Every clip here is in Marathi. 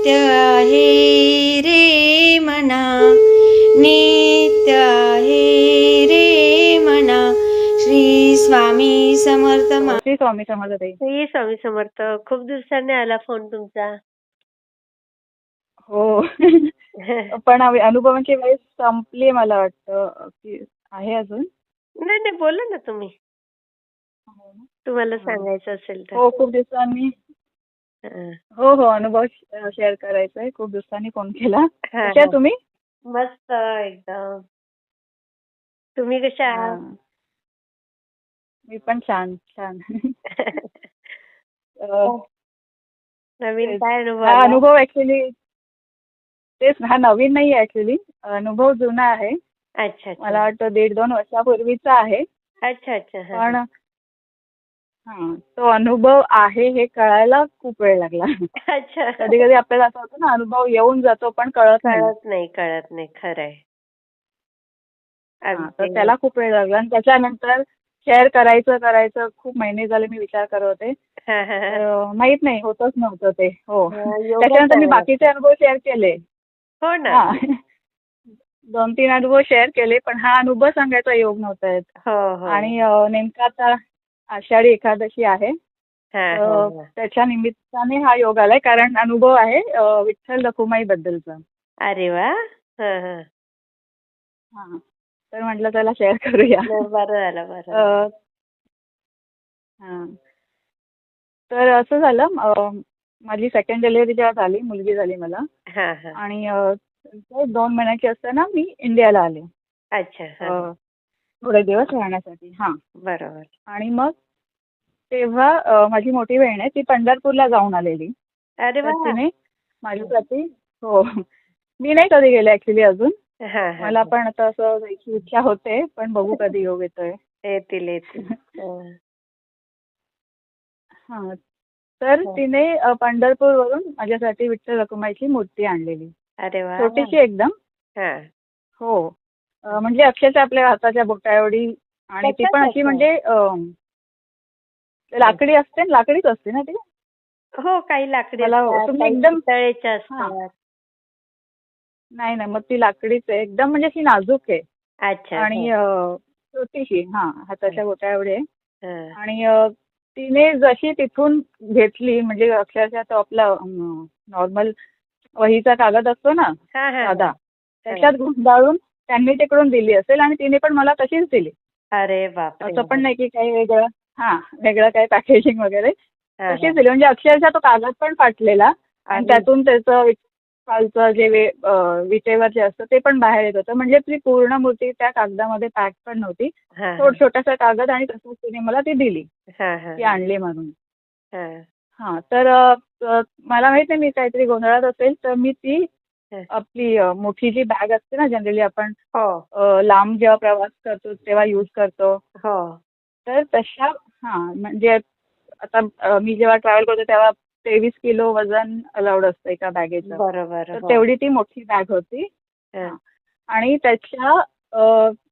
नित्य आहे रे मना. नित्य आहे रे मना. श्री स्वामी समर्थ मा श्री स्वामी समर्थ ताई. श्री स्वामी समर्थ. खूप दिवसांनी आला फोन तुमचा. हो. पण अవి- अनुभवांची वेळ संपली मला वाटतं. की आहे अजून? नाही नाही बोला ना तुम्ही. तुम्हाला सांगायचं असेल तर. हो खूप दिवसांनी हं. हो. अनुभव शेअर करायचा आहे खूप दिवसांनी फोन केला. हा, कशा. तुम्ही? मस्त एकदम. तुम्ही कशा? मी पण छान छान. नवीन. काय अनुभव? अनुभव ऍक्च्युली तेच हा नवीन नाही ऍक्च्युली अनुभव जुना आहे. अच्छा मला वाटतं दीड दोन वर्षापूर्वीचा आहे. अच्छा अच्छा. पण हा. तो अनुभव आहे हे कळायला खूप वेळ लागला. अच्छा. कधी कधी आपल्याला असं होतं ना अनुभव येऊन जातो पण कळत नाही. कळत नाही कळत नाही खरंय हा, तर अगदी. त्याला खूप वेळ लागला आणि त्याच्यानंतर शेअर करायचं करायचं खूप महिने झाले मी विचार करत होते. हा, हा, हा. तर, अं, माहीत नाही होतच नव्हतं ते. हो. हा, त्याच्यानंतर मी. बाकीचे अनुभव शेअर केले. हो ना. हा. दोन तीन अनुभव शेअर केले पण हा अनुभव सांगायचा योग नव्हता येत. हो हो. आणि अं, नेमका आता आषाढी एकादशी आहे. त्याच्या निमित्ताने हा योग आलाय. कारण अनुभव आहे विठ्ठल रखुमाई बद्दलचा अरे वा! तर म्हटलं त्याला शेअर करूया. बरं झालं बरं हा. तर असं झालं माझी सेकंड डिलिव्हरी जेव्हा झाली मुलगी झाली मला. हा हा. आणि दोन महिन्याची असताना मी इंडियाला आले. अच्छा थोडे दिवस राहण्यासाठी हा. बरोबर. आणि मग तेव्हा माझी मोठी बहीण आहे ती पंढरपूरला जाऊन आलेली. अरे वा! तिने माझ्यासाठी हो. मी नाही कधी गेले ऍक्च्युली अजून. हा, हा, मला हा. पण आता असं जायची इच्छा होते पण बघू कधी योग येतोय. येतील येतील. हा. हा. तर हो. तिने अ, पंढरपूरवरून माझ्यासाठी विठ्ठल रखुमाईची मूर्ती आणलेली. अरे वा! छोटीशी एकदम. हा. हो. म्हणजे अक्षरशः आपल्या हाताच्या बोटा एवढी आणि ती पण अशी अच्छा. म्हणजे लाकडी असते ना, लाकडीच असते ना ती? हो काही लाकडी एकदम- असतात. नाही ना मग ती लाकडीच आहे. एकदम म्हणजे अशी नाजूक आहे. अच्छा आणि हो. छोटीशी. हा हाताच्या बोटा एवढी आहे. आणि तिने जशी तिथून घेतली म्हणजे अक्षरशः तो आपला नॉर्मल वहीचा कागद असतो ना. साधा त्याच्यात गुंडाळून त्यांनी तिकडून दिली असेल आणि तिने पण मला तशीच दिली. अरे बापरे. असं पण नाही की काही वेगळं. हा वेगळं काही पॅकेजिंग वगैरे. तशीच दिली. म्हणजे अक्षरशः तो कागद पण फाटलेला आणि त्यातून त्याचं खालचं जे वे- विटेवर जे असतं ते पण बाहेर येत होतं. म्हणजे ती पूर्ण मूर्ती त्या कागदामध्ये पॅक पण नव्हती. थोड छोटासा कागद आणि तसंच तिने मला ती दिली. ती आणली म्हणून. हा. तर मला माहीत नाही मी काहीतरी गोंधळात असेल तर मी ती. आपली मोठी जी बॅग असते ना जनरली आपण हो. लांब जेव्हा प्रवास करतो तेव्हा यूज करतो. हो. तर तशा हा म्हणजे आता मी जेव्हा ट्रॅव्हल करतो तेव्हा तेवीस किलो वजन अलाउड असतं एका बॅगेचं. बरोबर तर हो. तेवढी ती मोठी बॅग होती. हा. आणि त्याच्या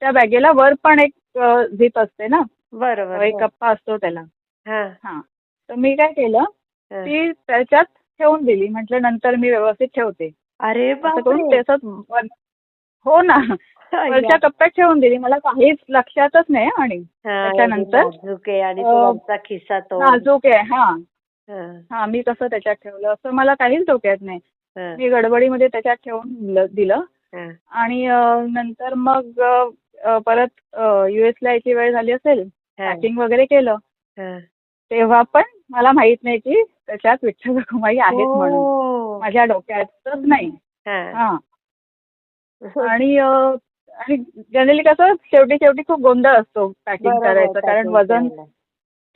त्या बॅगेला वर पण एक झिप असते ना? बरोबर एक हो. कप्पा असतो त्याला. हा, हा. तर मी काय केलं हा. ती त्याच्यात ठेवून दिली. म्हटलं नंतर मी व्यवस्थित ठेवते. अरे त्याच्यात हो ना. वरच्या कप्प्यात ठेवून दिली. मला काहीच लक्षातच नाही आणि हा, त्याच्यानंतर, एवढी नाजूक आहे हा हा, हा. मी कसं त्याच्यात ठेवलं असं मला काहीच डोक्यात नाही. हा, मी गडबडीमध्ये त्याच्यात ठेवून दिलं- हा. आणि नंतर मग परत युएस ला यायची वेळ झाली असेल हा, पॅकिंग वगैरे केलं. हा. तेव्हा पण मला माहीत नाही की त्याच्यात विठ्ठल रखुमाई आहेत म्हणून. हो. माझ्या डोक्यातच नाही. हा. हा आणि आणि जनरली कसं शेवटी शेवटी खूप गोंधळ असतो पॅकिंग करायचं. कारण वजन.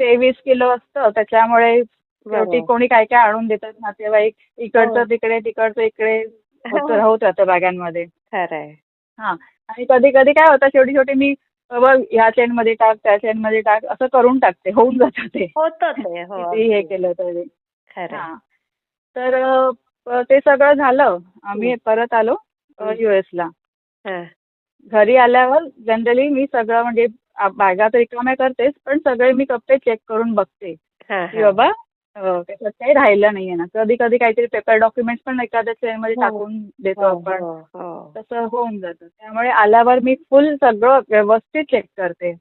तेवीस किलो असतं त्याच्यामुळे शेवटी. कोणी काय काय आणून देतात नातेवाईक हो. इकडचं तिकडे तिकडचं इकडे होत होत राहतं बॅगांमध्ये. खरंय. हा. आणि कधी कधी काय होतं शेवटी शेवटी मी ह्या चेन मध्ये टाक त्या चेन मध्ये टाक असं करून टाकते होऊन जातं ते. हो किती हे केलं तरी. हा. तर ते सगळं झालं. आम्ही परत आलो. युएस ला हा. घरी आल्यावर जनरली मी सगळं म्हणजे बॅगा तर रिकाम्या करतेच पण सगळे मी कप्पे चेक करून बघते हा, की. बाबा त्याच्यात काही राहिलं नाहीये ना कधी कधी काहीतरी पेपर डॉक्युमेंट्स पण एखाद्या चेन मध्ये हो. टाकून देतो हो, आपण हो. तसं होऊन जातं त्यामुळे आल्यावर मी फुल सगळं व्यवस्थित चेक करते.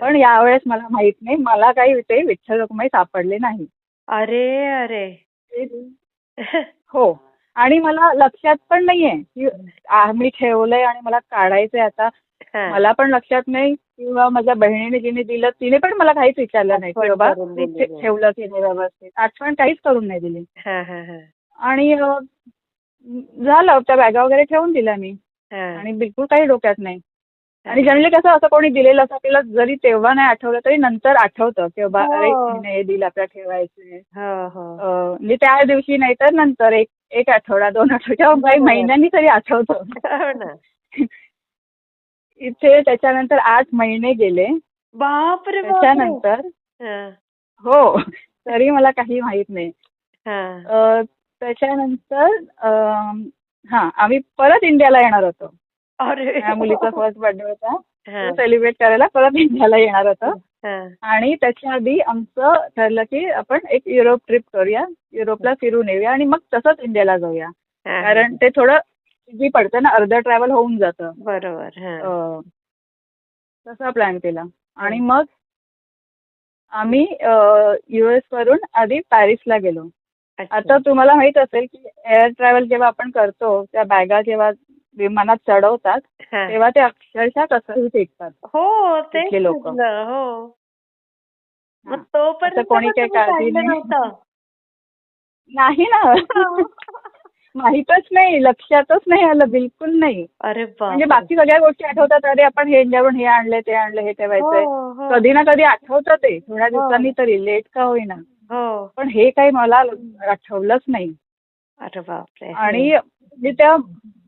पण यावेळेस मला माहीत नाही मला काही ते विठ्ठल रखुमाई सापडले नाही अरे अरे हो आणि मला लक्षात पण नाहीये की मी ठेवलंय आणि मला काढायचंय आता. मला पण लक्षात नाही किंवा माझ्या बहिणीने जिने दिलं तिने पण मला काहीच विचारलं नाही की बाबा. ठेवलं की नाही व्यवस्थित आठवण काहीच करून नाही दिली हा, हा, हा. आणि झालं त्या बॅगा वगैरे ठेवून दिल्या मी. आणि बिलकुल काही डोक्यात नाही आणि जनरली कसं असं कोणी दिलेलं असं आपल्याला जरी तेव्हा नाही आठवलं तरी नंतर आठवतं की बाबा अरे हो. हिने हे दिलं आपल्याला ठेवायचे हो हो म्हणजे त्या दिवशी नाही तर नंतर एक एक आठवडा दोन आठवडा किंवा काही बरोबर. महिन्यांनी तरी आठवतं. हो ना. इथे त्याच्यानंतर आठ महिने गेले. बापरे. त्याच्यानंतर हा, हो तरी मला काही माहीत नाही. हा. अ, त्याच्यानंतर हा आम्ही परत इंडियाला येणार होतो. अरे. त्या मुलीचा फर्स्ट बर्थडे होता. हा, सेलिब्रेट करायला परत इंडियाला येणार होतो. हा. आणि त्याच्या आधी आमचं ठरलं की आपण एक युरोप ट्रिप करूया. युरोपला फिरून येऊया आणि मग तसंच इंडियाला जाऊया. कारण ते थोडं इझी पडतं ना अर्ध ट्रॅव्हल होऊन जातं. बरोबर हा. तसा प्लॅन केला. आणि मग आम्ही युएस वरून आधी पॅरिसला गेलो. आता तुम्हाला माहीत असेल की एअर ट्रॅव्हल जेव्हा आपण करतो त्या बॅगा जेव्हा विमानात चढवतात हा. तेव्हा ते अक्षरशः कसंही फेकतात. हो तिथले लोकं. हो. हा. मग तोपर्यंत कोणी काही काळजी नाही. ना. माहीतच नाही लक्षातच नाही आलं बिलकुल नाही. अरे म्हणजे बाकी सगळ्या गोष्टी आठवतात अरे आपण हे इंडियावरून हे आणले ते आणले हे ठेवायचंय. हो हो. कधी ना कधी आठवतं ते. थोड्या दिवसांनी तरी लेट का होईना. हो. पण हे काही मला आठवलंच नाही. अरे बापरे आणि म्हणजे त्या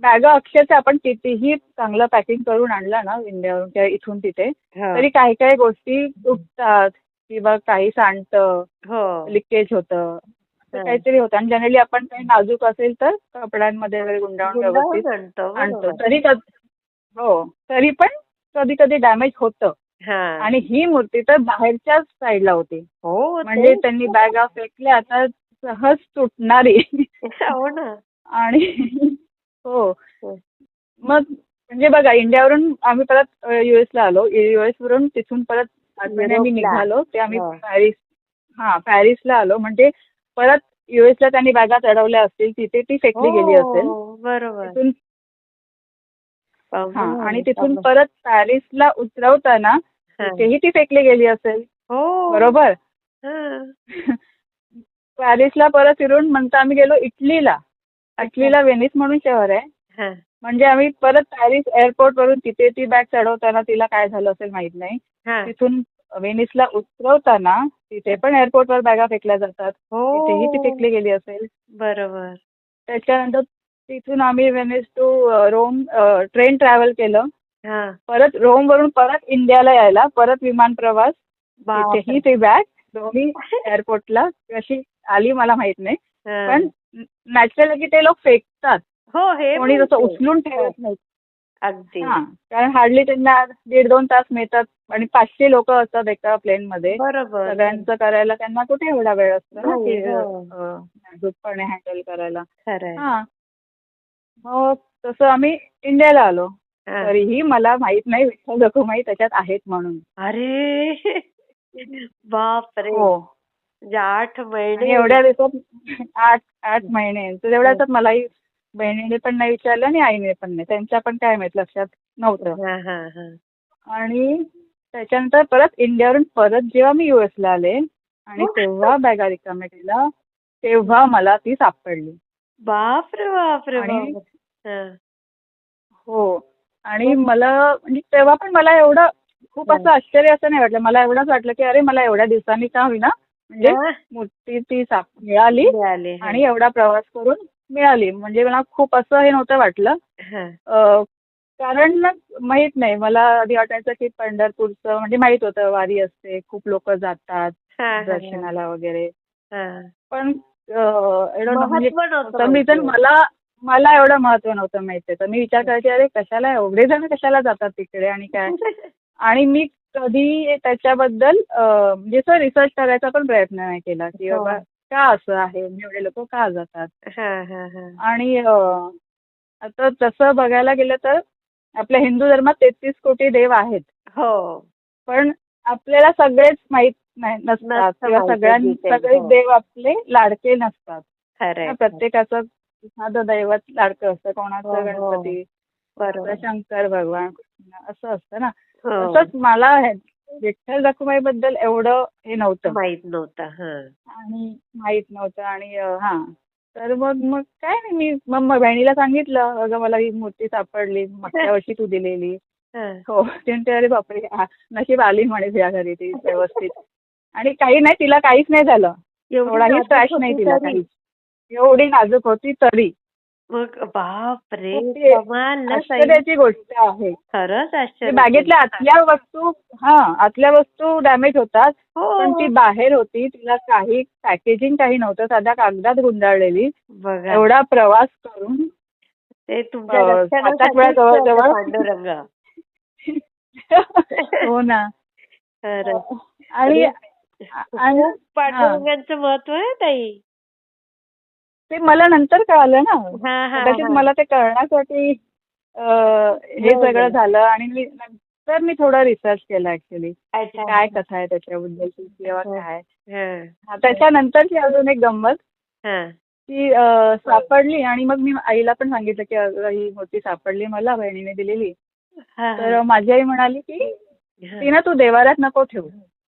बॅगा अक्षरशः आपण कितीही चांगलं पॅकिंग करून आणलं ना इंडियावरून किंवा इथून तिथे हो. तरी काही काही गोष्टी तुटतात किंवा काही सांडतं हो लिकेज होतं असं हा. काहीतरी होतं आणि जनरली आपण काही नाजूक असेल तर कपड्यांमध्ये वगैरे गुंडाळून व्यवस्थित आणतो आणतो बरोबर. तरी कध- हो तरी पण कधी कधी डॅमेज होतं हा आणि ही मूर्ती तर बाहेरच्याच साईडला होती हो म्हणजे तेच. त्यांनी बॅगा फेकल्या आता सहज तुटणारी हो ना आणि हो हो. मग म्हणजे बघा इंडियावरून आम्ही परत युएस ला आलो युएस वरून तिथून परत युरोपला. निघालो ते आम्ही हो. पॅरिस हा पॅरिसला आलो म्हणजे परत US ला त्यांनी बॅगा चढवल्या असतील तिथे ती फेकली गेली असेल हो, बरोबर तिथून पाहून हा आणि तिथून. परत पॅरिसला उतरवताना हा. तिथेही ती फेकली गेली असेल बरोबर. पॅरिसला परत फिरून म्हणता आम्ही गेलो इटलीला. इटलीला वेनिस म्हणून शहर आहे. हा. म्हणजे आम्ही परत पॅरिस एअरपोर्ट वरून तिथे ती बॅग चढवताना तिला काय झालं असेल माहीत नाही. हा. तिथून वेनिसला उतरवताना तिथे पण एअरपोर्ट वर बॅगा फेकल्या जातात. तिथेही ती हो फेकली गेली असेल. बरोबर. त्याच्यानंतर तिथून आम्ही Venice to Rome train travel केलं. हा. परत रोम वरून परत इंडियाला यायला परत विमान प्रवास. तिथेही ती बॅग. दोन्ही एअरपोर्टला कशी आली मला माहीत नाही. हा. पण नॅचरल की ते लोक फेकतात. हो हे कोणी जसं. उचलून ठेवत नाही. अगदी. हा कारण हार्डली त्यांना दीड दोन तास मिळतात आणि पाचशे लोक असतात एका प्लेन मध्ये. बरोबर. सगळ्यांचं करायला त्यांना कुठे एवढा वेळ असतो ना हो, हो. नाजूकपणे हँडल करायला. हा. मग तसं आम्ही इंडियाला आलो. हा. तरीही मला माहीत नाही विठ्ठल रखुमाई त्याच्यात आहेत म्हणून. अरे. बापरे. हो. म्हणजे आठ महिने एवढ्या दिवसात आठ आठ महिने. तर तेवढ्या दिवसात मलाही बहिणीने पण नाही विचारलं आणि आईने पण नाही. त्यांच्या पण काय माहीत लक्षात नव्हतं. आणि त्याच्यानंतर परत इंडियावरून परत जेव्हा मी US ला आले आणि. तेव्हा बॅगा रिकाम्या केल्या तेव्हा मला ती सापडली. बापरे बापरे हा. हो. आणि मला म्हणजे तेव्हा पण मला एवढं खूप असं आश्चर्य असं नाही वाटलं. मला एवढंच वाटलं की अरे मला एवढ्या दिवसांनी का होईना म्हणजे मूर्ती ती साप- मिळाली मिळाले. आणि एवढा प्रवास करून मिळाली. म्हणजे मला खूप असं हे नव्हतं वाटलं. कारण माहीत नाही. मला आधी वाटायचं की पंढरपूरचं म्हणजे माहीत होतं वारी असते खूप लोक जातात दर्शनाला वगैरे. पण म्हणजे. मला मला एवढं महत्त्व नव्हतं माहिती तर मी विचार करायचे अरे कशाला एवढे जण कशाला जातात तिकडे आणि काय? आणि मी कधी त्याच्याबद्दल म्हणजे असं रिसर्च करायचा पण प्रयत्न नाही केला की हो. बाबा का असं आहे एवढे लोक का जातात. आणि आता तसं बघायला गेलं तर आपल्या हिंदू धर्मात तेहतीस कोटी देव आहेत हो पण आपल्याला सगळेच माहीत नाही नसतात नसतं किंवा माहिती सगळ्यां detail, सगळे हो. देव आपले लाडके नसतात प्रत्येकाचं एखादं दैवत लाडकं असतं कोणाचं हो. गणपती शंकर भगवान कृष्ण असं असतं ना. तसंच मला हे विठ्ठल रखुमाई बद्दल एवढं हे नव्हतं. माहीत नव्हतं हा. आणि माहीत नव्हतं आणि हा. तर मग मग काय नाही मी मग बहिणीला सांगितलं अगं मला ही मूर्ती सापडली मागच्या वर्षी तू दिलेली. हा. हो. अरे बापरे नशीब आली म्हणे तुझ्या घरी ती व्यवस्थित. आणि काही नाही तिला काहीच नाही झालं. एवढी थोडाही नाजूक त्रास नाही तिला तरी? काही एवढी नाजूक होती तरी. मग बाप रे मग ते कमाल ना ताई. आश्चर्याची गोष्ट आहे. खरंच ते आश्चर्य. बॅगेतल्या आतल्या वस्तू हा आतल्या वस्तू डॅमेज होतात हो. पण ती बाहेर होती तिला काही पॅकेजिंग काही नव्हतं साध्या कागदात गुंडाळलेली. बघा. एवढा प्रवास करून ते तुमच्या अं, लक्षणासाठीच सात-आठ वेळा जवळ- होतं जवळ- पांडुरंग. हो ना. खरंच. आणि आणि खूप पांडुरंगांचं महत्त्व आहे ताई. ते मला नंतर कळालं ना हा हा कदाचित हा. मला ते कळण्यासाठी अं, हे बरोबर. सगळं झालं आणि मी नंतर मी थोडा रिसर्च केला ऍक्च्युली अच्छा. काय कथा आहे त्याच्याबद्दलची किंवा हा. काय हा, हा, त्याच्यानंतरची अजून एक गंमत हा. ती अं, सापडली आणि मग मी आईला पण सांगितलं की अगं ही मूर्ती सापडली मला बहिणीने दिलेली हा, तर माझी आई म्हणाली की हा. ती ना तू देवाऱ्यात नको ठेवू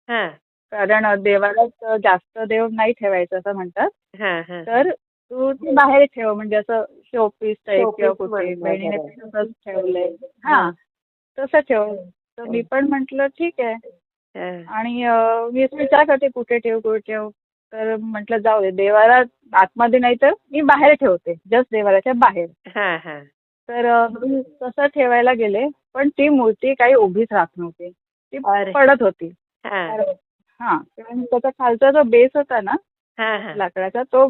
हा, कारण देवाऱ्यात जास्त देव नाही ठेवायचं असं म्हणतात हा, हा. तर तू ते बाहेर ठेव म्हणजे असं शोपीस टाईप किंवा कुठे बहिणीने. पण तसंच ठेवलंय हा तसं ठेव तर मी पण म्हंटल ठीक आहे. आणि मी असं विचार करते कुठे ठेव कुठे ठेव तर म्हटलं जाऊ दे देवाला आतमध्ये नाही तर मी बाहेर ठेवते जस्ट देवालाच्या बाहेर. तर मी तसं ठेवायला गेले पण ती मूर्ती काही उभीच राहत नव्हती ती. पडत होती हा, हा त्याचा खालचा जो बेस होता ना. लाकडाचा तो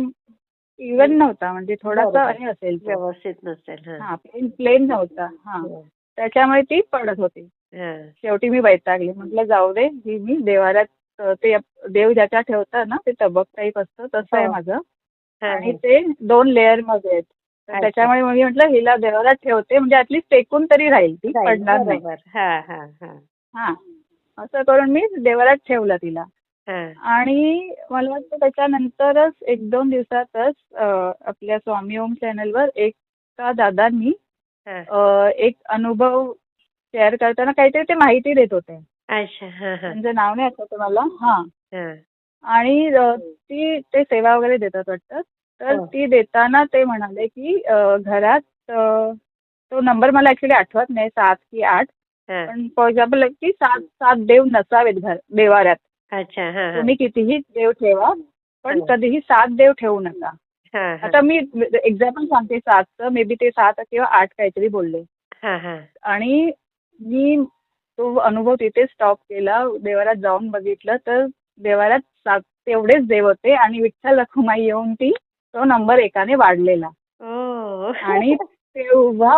इव्हन नव्हता म्हणजे थोडासा. हे असेल तो. व्यवस्थित नसेल हा. हा प्लेन प्लेन नव्हता हा हा. त्याच्यामुळे ती पडत होती हा. शेवटी मी वैतागली म्हटलं जाऊ दे ही मी देवाऱ्यात अं, ते देव ज्याच्या ठेवतात ना ते तबक टाईप असतं तसं आहे हो. माझं हा, आणि ते दोन लेअरमध्ये आहेत तर अच्छा. त्याच्यामुळे मी म्हटलं हिला देवाऱ्यात ठेवते म्हणजे ऍटलीस्ट टेकून तरी राहील ती राहील. पडणार नाही बरोबर. हा, हा, हा. हा असं करून मी देवाऱ्यात ठेवलं तिला. आणि मला वाटतं त्याच्यानंतरच एक दोन दिवसातच आपल्या स्वामी ओम चॅनलवर एका दादांनी एक अनुभव शेअर करताना काहीतरी ते माहिती देत होते. अच्छा त्यांचं नाव नाही आठवत मला. हा. हा. आणि ती ते सेवा वगैरे देतात वाटतं. तर हो. ती देताना ते म्हणाले की घरात तो नंबर मला ऍक्च्युली आठवत नाही सात की आठ. पण फॉर एक्झाम्पल की सात सात देव नसावेत घर देवाऱ्यात. अच्छा हा हा. तुम्ही कितीही देव ठेवा पण हो. कधीही सात देव ठेवू नका हा, हा. आता मी एक्झाम्पल सांगते सातचं मे बी ते सात किंवा आठ काहीतरी बोलले हा, हा. आणि मी तो अनुभव तिथे स्टॉप केला देवाऱ्यात जाऊन बघितलं तर देवाऱ्यात सात तेवढेच देव होते आणि विठ्ठल रखुमाई येऊन ती तो नंबर एकाने वाढलेला ओ. आणि तेव्हा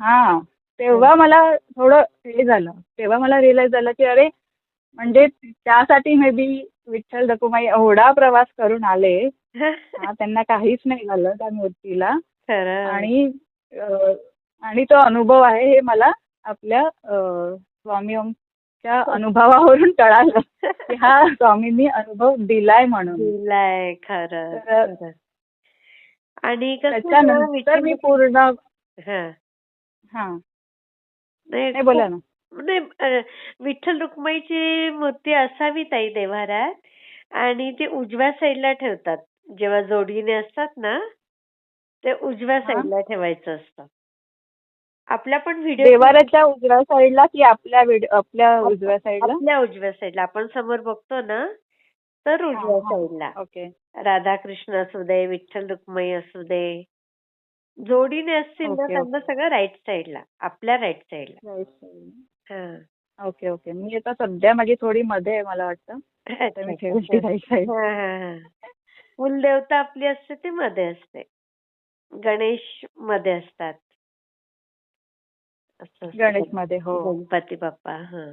हा तेव्हा मला थोडं हे झालं तेव्हा मला रिअलाइज झालं की अरे म्हणजे त्यासाठी मे बी विठ्ठल रखुमाई एवढा प्रवास करून आले. हा त्यांना काहीच नाही झालं त्या मूर्तीला. खरं आणि आणि तो अनुभव आहे हे मला आपल्या स्वामी ओमच्या अनुभवावरून कळालं. की हा स्वामींनी अनुभव दिलाय म्हणून. दिलाय खरं. आणि त्याच्यानंतर मी पूर्ण हा. हा. नाही, बोला ना. नाही अ, विठ्ठल रुक्माईची मूर्ती असावी ताई देव्हाऱ्यात आणि ती उजव्या साईडला ठेवतात जेव्हा जोडीने असतात ना ते उजव्या हा. साईडला ठेवायचं असतं आपल्या पण व्हिडिओ देवाऱ्याच्या उजव्या साईडला की आपल्या विड- आपल्या उजव्या साईडला आपल्या उजव्या साईडला आपण समोर बघतो ना तर उजव्या हा, हा. साईडला ओके राधाकृष्ण असू दे विठ्ठल रुक्माई असू दे जोडीने असतील ना ओके, त्यांना ओके. सगळं राईट साईडला आपल्या राईट साईडला side. हा. Okay okay. मी आता सध्या माझी थोडी मध्ये आहे मला वाटतं. तर मी ठेवली अच्छा. राईट साईड हा, हा, हा. कुलदेवता आपली असते ती मध्ये असते. गणेशमध्ये असतात. असं असतं. गणेशमध्ये हो. गणपती बाप्पा हा.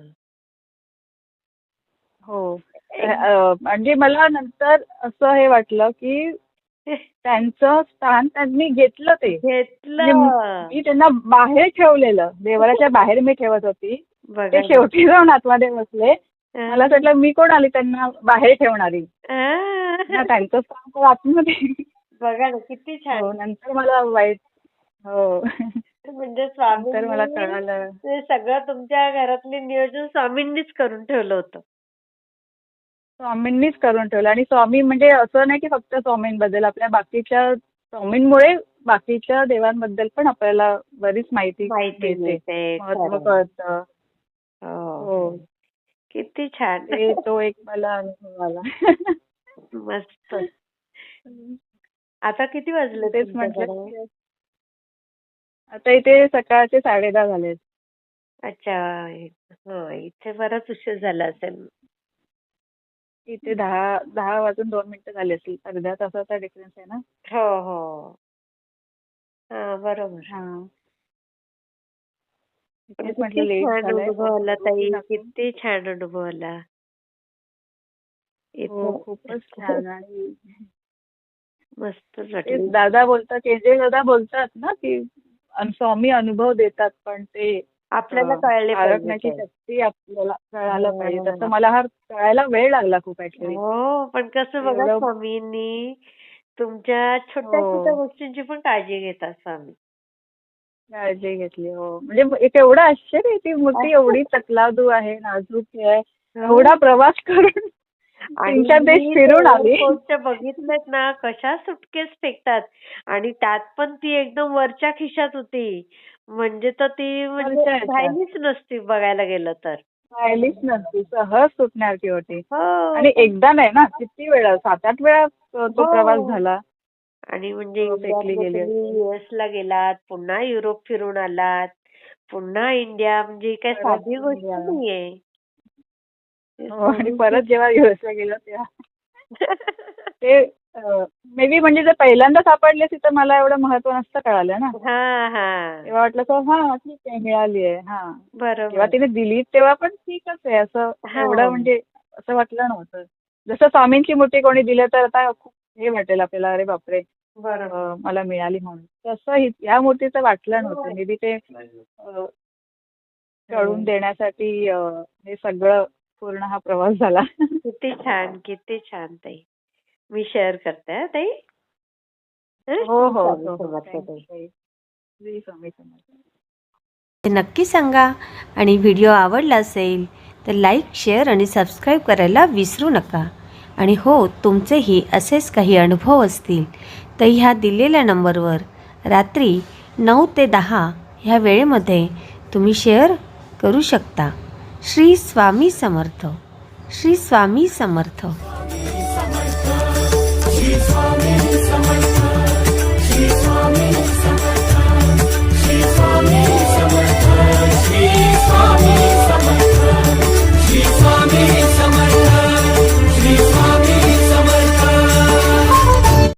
हो. अ, म्हणजे मला नंतर असं हे वाटलं की त्यांचं स्थान त्यांनी घेतलं ते. घेतलं. मी त्यांना बाहेर ठेवलेलं. देवाच्या बाहेर मी ठेवत होती. ते शेवटी जाऊन आतमध्ये बसले. मला वाटलं मी कोण आली? त्यांना बाहेर ठेवणारी. ना त्यांचं स्थान तर आतमध्ये. बघा ना किती हो छान. नंतर मला वाईट हो. म्हणजे नंतर मला स्वामी कळालं. ते सगळं तुमच्या घरातले नियोजन स्वामींनीच करून ठेवलं होतं. स्वामींनीच करून ठेवलं. आणि स्वामी म्हणजे असं नाही की फक्त स्वामींबद्दल आपल्या बाकीच्या स्वामींमुळे बाकीच्या देवांबद्दल पण आपल्याला बरीच माहिती माहिती मिळते. कळतं. हो. हो. किती छान. ते तो एक मला अनुभव आला. मस्त. आता किती वाजले तेच? म्हटलं आता इथे सकाळचे साडे दहा झालेत. अच्छा. हा इथे बराच उशीर झाला असेल. इथे दहा दहा वाजून दोन मिनिटं झाली असतील अर्ध्या तासाचा डिफरन्स आहे ना? हो हो. हा बरोबर. हा. पण तेच म्हटलं किती लेट छान झालंय. अनुभव आला ताई. दाखवून. किती छान अनुभव आला. हो खूपच छान आणि मस्त तेच वाटलं. दादा बोलतात केजे दादा बोलतात ना की अन- स्वामी अनुभव देतात पण ते आपल्याला कळले पाहिजे. शक्ती आपल्याला कळायला हो. पाहिजे. तसं मला हा कळायला वेळ लागला खूप ऍक्च्युली हो पण कसं बघा स्वामींनी तुमच्या छोट्या हो. छोट्या गोष्टींची पण काळजी घेतात स्वामी काळजी घेतली हो. म्हणजे एक एवढं आश्चर्य आहे ती मूर्ती एवढी चकलादू आहे नाजूक आहे एवढा प्रवास करून तीन-चार देश फिरून आली. बघितलेत ना कशा सुटकेस फेकतात. आणि त्यात पण ती एकदम वरच्या खिशात होती. म्हणजे तर ती म्हणजे. राहिलीच नसती बघायला गेलं तर राहिलीच नसती सहज सुटणार ती होती हो आणि एकदा नाही ना किती वेळा सात आठ वेळा तो हो. प्रवास झाला आणि म्हणजे हो. युएस ला गेलात पुन्हा युरोप फिरून आलात पुन्हा इंडिया म्हणजे काय साधी गोष्ट. नाहीये हो, आणि परत जेव्हा युएसला गेलो तेव्हा ते मे बी म्हणजे जर पहिल्यांदा सापडली असती तर मला एवढं महत्त्व नसतं कळालं ना. हा हा. तेव्हा वाटलं तर हा ठीक आहे मिळाली आहे हा. बरोबर. तिने दिली तेव्हा पण ठीकच आहे असं हा. एवढं म्हणजे असं वाटलं नव्हतं. जसं स्वामींची मूर्ती कोणी दिलं तर आता खूप हे वाटेल आपल्याला अरे बापरे बरोबर. अं, मला मिळाली म्हणून. तसं हि- या मूर्तीचं वाटलं नव्हतं. मे बी ते अं, कळून देण्यासाठी अं, हे सगळं पूर्ण हा प्रवास झाला. किती छान किती छान ताई. मी शेअर करते हा ताई. हं? हो ते नक्की सांगा. आणि व्हिडिओ आवडला असेल तर लाईक शेअर आणि सबस्क्राईब करायला विसरू नका. आणि हो तुमचेही असेच काही अनुभव असतील तर ह्या दिलेल्या नंबरवर रात्री नऊ ते दहा ह्या वेळेमध्ये तुम्ही शेअर करू शकता. श्री स्वामी समर्थ. श्री स्वामी समर्थ.